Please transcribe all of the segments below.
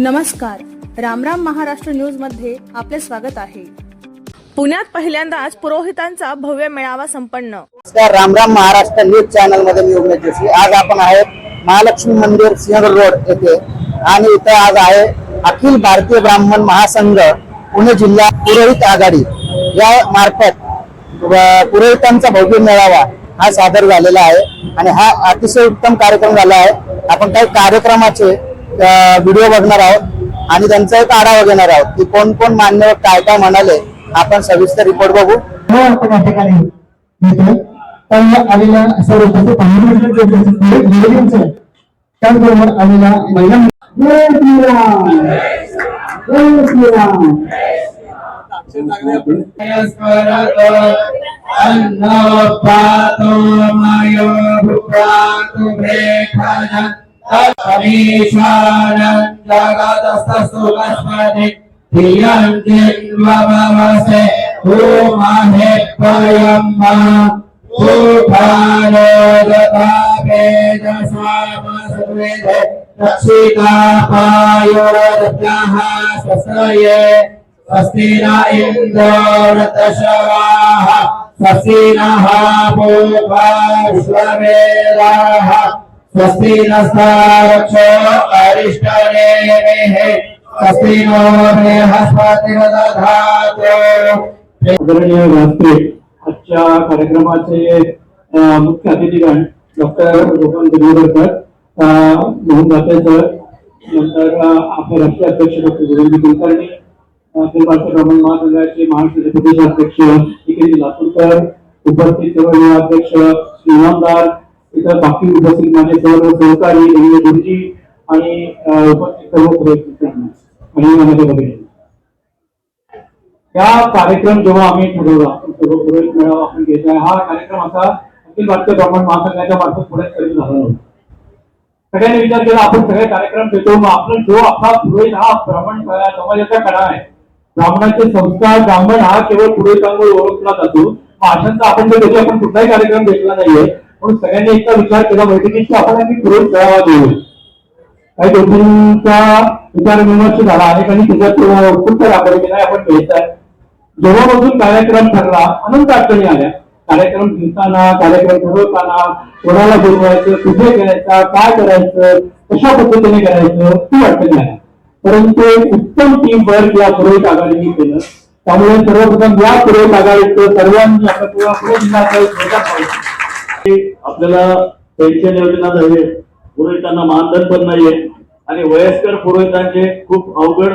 नमस्कार. रामराम महाराष्ट्र न्यूजमध्ये आपले स्वागत आहे. पुण्यात पहिल्यांदाच पुरोहितांचा भव्य मेळावा संपन्न. नमस्कार रामराम महाराष्ट्र न्यूज चॅनलमध्ये मी उमेश जोशी. आज आपण आहे महालक्ष्मी मंदिर सिंहगड रोड येथे. आणि इथं आज आहे अखिल भारतीय ब्राह्मण महासंघ पुणे जिल्हा पुरोहित आघाडी. या मार्फत पुरोहितांचा भव्य मेळावा हा सादर झालेला आहे. आणि हा अतिशय उत्तम कार्यक्रम झाला आहे. आपण काही कार्यक्रमाचे व्हिडिओ बघणार आहोत आणि त्यांचा एक आढावा घेणार आहोत की कोण कोण मान्यवर काय काय म्हणाले आपण सविस्तर रिपोर्ट बघू. हो आपण या ठिकाणी आलेल्या सर्व उपस्थित पाहुण्यांचं त्याचबरोबर आलेल्या महिला जय श्रीराम जय श्रीराम जगतस्तुलक्ष्मणे ओम आहे पयम्मा स्वस्ति न इन्द्रो वृतशवाः स्वस्ति नः पूर्वा विश्ववेदाः स्वस्ति नस्तारक्षो अरिष्टनेमिः स्वस्ति नो बृहस्पतिर्दधातु। आजच्या कार्यक्रमाचे अ, मुख्य अतिथीगण डॉक्टर रोहन दिगोदरकर मोहन दाते सर नंतर आपले राष्ट्रीय अध्यक्ष डॉक्टर गोविंद कुलकर्णी अखिल भारतीय ब्राह्मण महासंघाचे महाराष्ट्र प्रदेश अध्यक्ष लातूरकर उपस्थित सर्व अध्यक्ष श्रीनामदार इतर बाकी उपस्थित माझे सर्व सहकारी रवींद्र गुरुजी आणि अ, उपस्थित सर्व पुरोहित या कार्यक्रम जेव्हा आम्ही ठरवला सर्व पुरोहित मेळावा आपण घेतला हा कार्यक्रम आता अखिल भारतीय ब्राह्मण महासंघाच्या मार्फत पुढे कधी झाला. नव्हता सगळ्यांनी विचार केला आपण सगळे कार्यक्रम घेतो मग आपण जो आपला पुरोहित हा ब्राह्मण समाजाचा कडा आहे. ब्राह्मणाचे संस्कार ब्राह्मण हा केवळ पुरोहितांवर ओळखला जातो. मग अशांचा आपण जर त्याची आपण कुठलाही कार्यक्रम घेतला नाहीये म्हणून सगळ्यांनी एकदा विचार केला बैठकीत की आपण आम्ही पुरोहित करावा देऊ. काही गोष्टींचा विचार विमर्श झाला. अनेकांनी त्याच्यात उत्तर दाखवले की नाही आपण घ्यायचा आहे. जेव्हापासून कार्यक्रम ठरला अनंत अडचणी आल्या. कार्यक्रम घेताना कार्यक्रम ठरवताना कोणाला बोलवायचं कुठे करायचा काय करायचं कशा पद्धतीने करायचं ती अडचणी आल्या. परंतु उत्तम टीम वर्क या पुरोहित आघाडीने केलं. त्यामुळे सर्वप्रथम या पुरोहित आघाडीचं सर्वांनी आपल्या पुरा- पुणे जिल्ह्याचा आपल्याला पेन्शन योजना आहे पुरोहितांना मानधन पण नाहीये आणि वयस्कर पुरोहितांचे खूप अवघड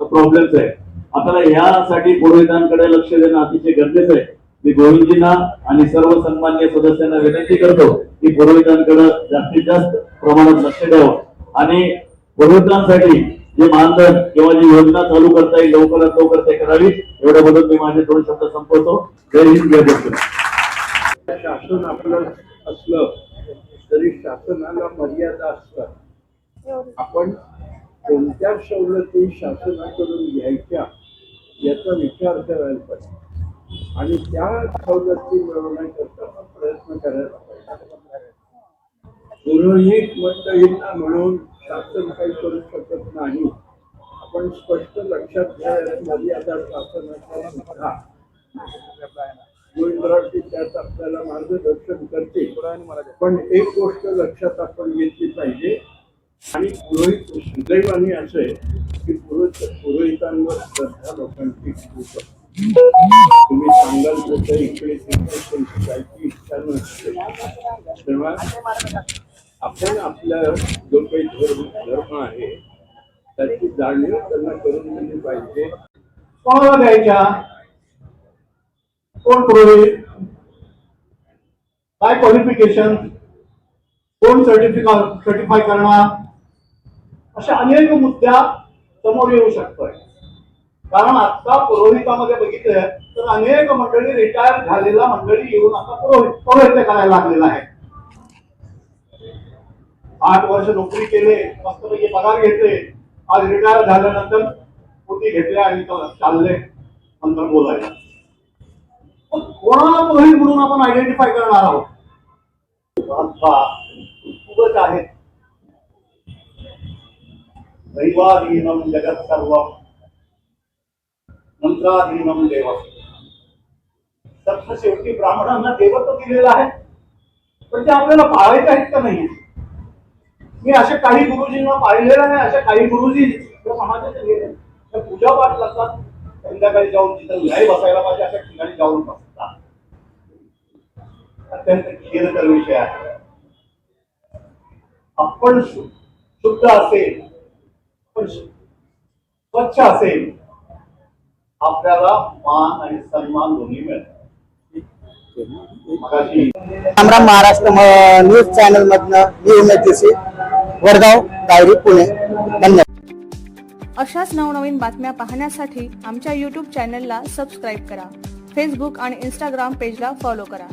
प्रॉब्लेम्स आहे आपल्याला ह्यासाठी पुरोहितांकडे लक्ष देणं अतिशय गरजेचं आहे. मी गोविंदजींना आणि सर्व सन्मान्य सदस्यांना विनंती करतो की पुरोहितांकडे जास्तीत जास्त प्रमाणात लक्ष द्यावं. आणि पुरोहितांसाठी जे मानधन किंवा जी योजना चालू करता येईल लवकरात लवकर ते करावी. एवढ्याबद्दल मी माझे दोन शब्द संपवतो. जय हिंद जय शासन आपलं असलं तरी शासनाला मर्यादा असतात. आपण कोणत्या सवलती शासनाकडून घ्यायच्या याचा विचार करायला पाहिजे. आणि त्या सवलती मिळवण्याकरता प्रयत्न करायला पाहिजे. पुरोहित मंडळींना म्हणून शासन काही करू शकत नाही. आपण स्पष्ट लक्षात घ्या मर्यादा शासनाच्या सुद्धा. गोविंदरावजी त्यात आपल्याला मार्गदर्शन करते. पण एक गोष्ट लक्षात आपण घेतली पाहिजे. आणि पुरोहित सुदैवाने असं आहे की पुरोहित पुरोहितांवर श्रद्धा लोकांची खूप. तुम्ही सांगाल तसं इकडे तिकडे त्यांची जायची इच्छा नसते. तेव्हा आपण आपल्या जो काही धर्म धर्म आहे त्याची जाणीव त्यांना करून दिली पाहिजे. कोणाला द्यायच्या. कोण पुरोहित काय क्वालिफिकेशन कोण सर्टिफिका सर्टिफाय करणार? अशा अनेक मुद्द्या समोर येऊ शकतोय. कारण आता पुरोहितामध्ये बघितलं तर अनेक मंडळी रिटायर झालेला मंडळी येऊन आता पुरोहित पौरोहित्य करायला लागलेला आहे. आठ वर्ष नोकरी केले मस्तपैकी पगार घेतले. आज रिटायर झाल्यानंतर पोती घेतल्या आणि चालले नंतर बोलायला. पण कोणाला पुरोहित म्हणून आपण आयडेंटिफाय करणार आहोत? खूपच आहेत दैवाधीनं जगत सर्व मंत्राधीनं देव सत्य शेवटी ब्राह्मणांना देवत्व दिलेलं आहे. पण ते आपल्याला पाळायचं आहेत का नाही? मी अशा काही गुरुजींना पाहिलेलं आहे अशा काही गुरुजी त्या समाजाचे गेले. त्या पूजा पाठ करतात. संध्याकाळी जाऊन तिथं न्याय बसायला पाहिजे अशा खेदकर विषय आहे. आपण शुद्ध असेल स्वच्छ असेल आपल्याला मान आणि सन्मान दोन्ही मगाशी रामराम महाराष्ट्र म- न्यूज चॅनल मधनं मी उमेश जोशी वडगाव डायरी पुणे. धन्यवाद. अशाच नवनवीन बातम्या पाहण्यासाठी आमच्या यूट्यूब चॅनलला सबस्क्राईब करा. फेसबुक आणि इंस्टाग्राम पेजला फॉलो करा.